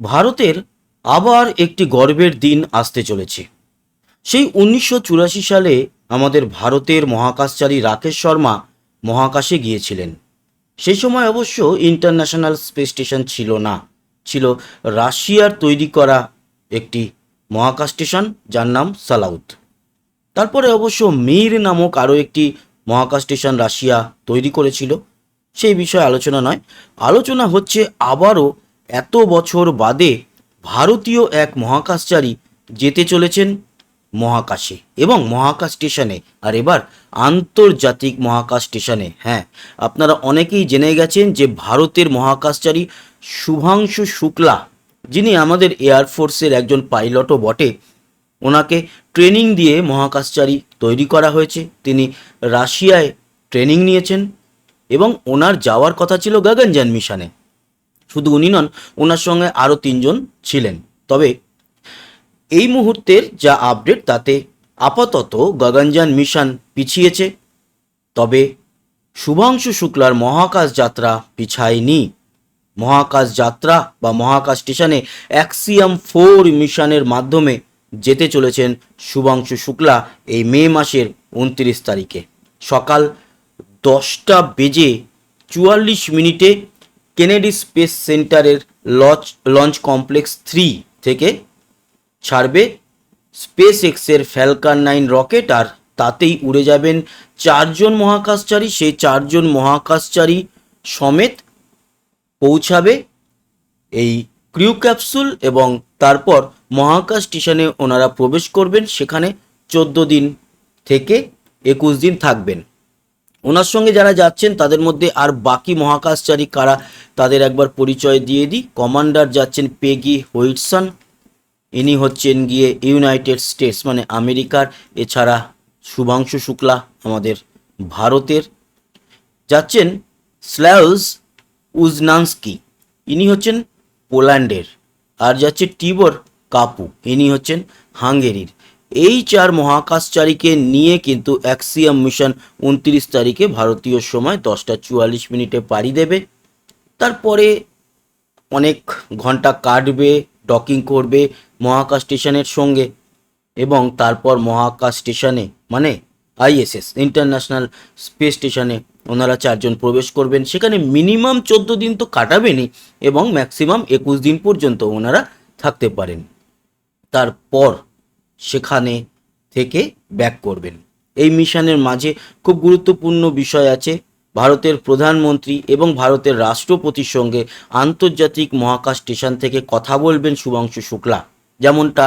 ভারতের আবার একটি গর্বের দিন আসতে চলেছে। সেই উনিশশো চুরাশি সালে আমাদের ভারতের মহাকাশচারী রাকেশ শর্মা মহাকাশে গিয়েছিলেন। সেই সময় অবশ্য ইন্টারন্যাশনাল স্পেস স্টেশন ছিল না। ছিল রাশিয়ার তৈরি করা একটি মহাকাশ স্টেশন, যার নাম সালাউত তারপরে অবশ্য মির নামক আরও একটি মহাকাশ স্টেশন রাশিয়া তৈরি করেছিল। সেই বিষয়ে আলোচনা নয়। আলোচনা হচ্ছে আবারও এত বছর বাদে ভারতীয় এক মহাকাশচারী যেতে চলেছেন মহাকাশে এবং মহাকাশ স্টেশনে। আর এবার আন্তর্জাতিক মহাকাশ স্টেশনে হ্যাঁ। আপনারা অনেকেই জেনে গেছেন যে ভারতের মহাকাশচারী শুভাংশু শুক্লা, যিনি আমাদের এয়ারফোর্সের একজন পাইলটও বটে, ওনাকে ট্রেনিং দিয়ে মহাকাশচারী তৈরি করা হয়েছে। তিনি রাশিয়ায় ট্রেনিং নিয়েছেন এবং ওনার যাওয়ার কথা ছিল গগনযান মিশনে। শুধু উনি নন ওনার সঙ্গে আরও তিনজন ছিলেন। তবে এই মুহূর্তের যা আপডেট তাতে আপাতত গগনযান মিশন পিছিয়েছে। তবে শুভাংশু শুক্লার মহাকাশ যাত্রা পিছায়নি। মহাকাশ যাত্রা বা মহাকাশ স্টেশনে অ্যাক্সিয়াম ফোর মিশনের মাধ্যমে যেতে চলেছেন শুভাংশু শুক্লা এই মে মাসের উনত্রিশ তারিখে। সকাল দশটা বেজে চুয়াল্লিশ মিনিটে কেনেডি স্পেস সেন্টারের লঞ্চ লঞ্চ কমপ্লেক্স থ্রি থেকে ছাড়বে স্পেস এক্সের ফ্যালকান নাইন রকেট, আর তাতেই উড়ে যাবেন চারজন মহাকাশচারী। সেই চারজন মহাকাশচারী সমেত পৌঁছাবে এই ক্রিউ ক্যাপসুল এবং তারপর মহাকাশ স্টেশনে ওনারা প্রবেশ করবেন। সেখানে চোদ্দ দিন থেকে একুশ দিন থাকবেন। ওনার সঙ্গে যারা যাচ্ছেন, তাদের মধ্যে আর বাকি মহাকাশচারী কারা, তাদের একবার পরিচয় দিয়ে দিই। কমান্ডার যাচ্ছেন পেগি হোইটসন। ইনি হচ্ছেন গিয়ে ইউনাইটেড স্টেটস মানে আমেরিকার, এছাড়া শুভাংশু শুক্লা আমাদের ভারতের। যাচ্ছেন স্ল্যাউস উজনান্সকি, ইনি হচ্ছেন পোল্যান্ডের। আর যাচ্ছে টিবর কাপু, ইনি হচ্ছেন হাঙ্গেরির। এই চার মহাকাশচারীকে নিয়ে কিন্তু অ্যাক্সিয়াম মিশন উনত্রিশ তারিখে ভারতীয় সময় দশটা চুয়াল্লিশ মিনিটে পাড়ি দেবে। তারপরে অনেক ঘণ্টা কাটবে ডকিং করবে মহাকাশ স্টেশনের সঙ্গে এবং তারপর মহাকাশ স্টেশনে মানে আইএসএস ইন্টারন্যাশনাল স্পেস স্টেশনে ওনারা চারজন প্রবেশ করবেন। সেখানে মিনিমাম চোদ্দ দিন তো কাটাবেনই এবং ম্যাক্সিমাম একুশ দিন পর্যন্ত ওনারা থাকতে পারেন। তারপর সেখানে থেকে ব্যাক করবেন। এই মিশনের মাঝে খুব গুরুত্বপূর্ণ বিষয় আছে, ভারতের প্রধানমন্ত্রী এবং ভারতের রাষ্ট্রপতির সঙ্গে আন্তর্জাতিক মহাকাশ স্টেশন থেকে কথা বলবেন শুভাংশু শুক্লা। যেমনটা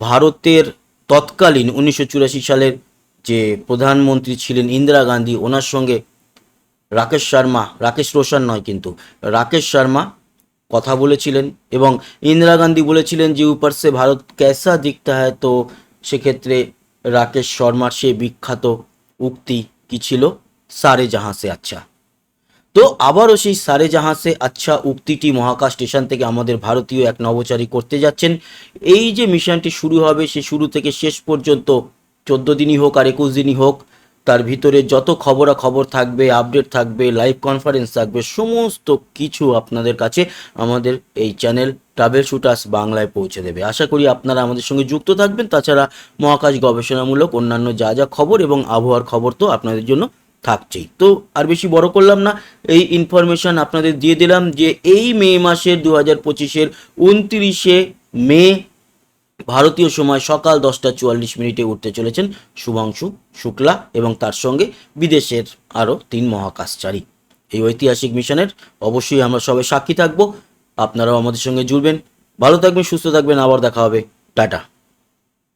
ভারতের তৎকালীন উনিশশো চুরাশি সালের যে প্রধানমন্ত্রী ছিলেন ইন্দিরা গান্ধী, ওনার সঙ্গে রাকেশ শর্মা, রাকেশ রোশন নয় কিন্তু, রাকেশ শর্মা কথা বলেছিলেন এবং ইন্দিরা গান্ধী বলেছিলেন যে উপর সে ভারত ক্যাসা দিখতা হ্যায়? তো সেক্ষেত্রে রাকেশ শর্মার সে বিখ্যাত উক্তি কি ছিল? সারে জাহাঁ আচ্ছা। তো আবারও সেই সারে জাহাঁ আচ্ছা উক্তিটি মহাকাশ স্টেশন থেকে আমাদের ভারতীয় এক নভোচারী করতে যাচ্ছেন। এই যে মিশনটি শুরু হবে, সে শুরু থেকে শেষ পর্যন্ত চোদ্দ দিনই হোক আর একুশ দিনই হোক তার ভিতরে যত খবরাখবর থাকবে আপডেট থাকবে লাইভ কনফারেন্স থাকবে, সমস্ত কিছু আপনাদের কাছে আমাদের এই চ্যানেল ট্রাভেল শুটার্স বাংলায় পৌঁছে দেবে। আশা করি আপনারা আমাদের সঙ্গে যুক্ত থাকবেন। তাছাড়া মহাকাশ গবেষণামূলক অন্যান্য যা যা খবর এবং আবহাওয়ার খবর তো আপনাদের জন্য থাকছেই। তো আর বেশি বড় করলাম না, এই ইনফরমেশন আপনাদের দিয়ে দিলাম যে এই মে মাসের দু হাজার পঁচিশের উনত্রিশে মে ভারতীয় সময় সকাল দশটা চুয়াল্লিশ মিনিটে উঠতে চলেছেন শুভাংশু শুক্লা এবং তার সঙ্গে বিদেশের আরও তিন মহাকাশচারী। এই ঐতিহাসিক মিশনের অবশ্যই আমরা সবাই সাক্ষী থাকব। আপনারাও আমাদের সঙ্গে জুড়বেন। ভালো থাকবেন, সুস্থ থাকবেন। আবার দেখা হবে। টাটা।